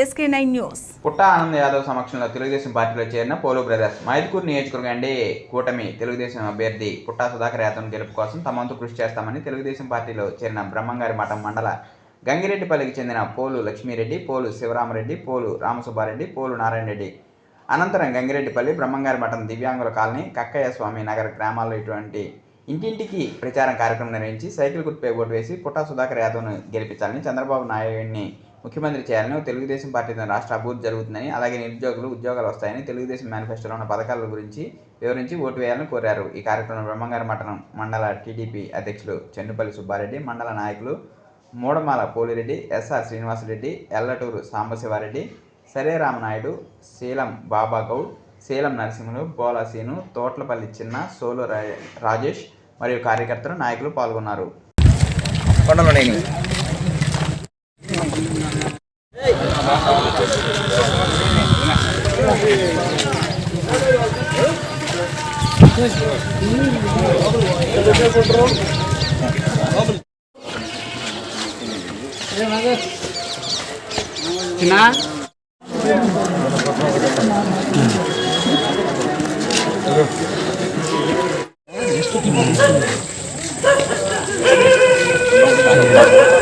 SK nine news. పుట్ట ఆనంద్ యాదవ్ సమక్షంలో తెలుగుదేశం పార్టీలో చేరిన పోలు బ్రదర్స్ మైదుకూరు నియోజకవర్గండి కూటమి తెలుగుదేశం అభ్యర్థి పుట్టా సుధాకర్ యాదవ్ గెలుపు కోసం తమ వంతు కృషి చేస్తామని తెలుగుదేశం పార్టీలో చేరిన బ్రహ్మంగారి మఠం మండల గంగిరెడ్డిపల్లికి చెందిన పోలు లక్ష్మీరెడ్డి పోలు శివరామరెడ్డి పోలు రామసుబ్బారెడ్డి పోలు నారాయణ రెడ్డి అనంతరం గంగిరెడ్డిపల్లి బ్రహ్మంగారి మఠం దివ్యాంగుల కాలనీ కక్కయ్య స్వామి నగర గ్రామాల్లో ఇటువంటి ఇంటింటికి ప్రచారం కార్యక్రమం నిర్వహించి సైకిల్ గుర్తుపై ఓటు వేసి పుట్టా సుధాకర్ యాదవ్ను గెలిపించాలని చంద్రబాబు నాయుడిని ముఖ్యమంత్రి చేయాలని తెలుగుదేశం పార్టీ రాష్ట్ర అభివృద్ధి జరుగుతుందని అలాగే నిరుద్యోగులు ఉద్యోగాలు వస్తాయని తెలుగుదేశం మేనిఫెస్టోలో ఉన్న పథకాల గురించి వివరించి ఓటు వేయాలని కోరారు. ఈ కార్యక్రమంలో బ్రహ్మంగారి మఠం మండల టీడీపీ అధ్యక్షులు చెన్నుపల్లి సుబ్బారెడ్డి మండల నాయకులు మూడమాల పోలిరెడ్డి ఎస్ఆర్ శ్రీనివాసరెడ్డి ఎల్లటూరు సాంబశివారెడ్డి సరే రామనాయుడు శీలం బాబా గౌడ్ శీలం నరసింహులు బోలాసీను తోట్లపల్లి చిన్న సోలు రాజేష్ మరియు కార్యకర్తలు నాయకులు పాల్గొన్నారు.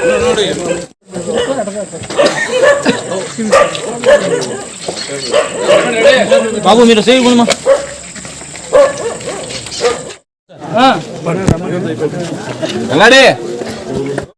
కొండలో నేను బాబు మీరు సేవ్ గుణమా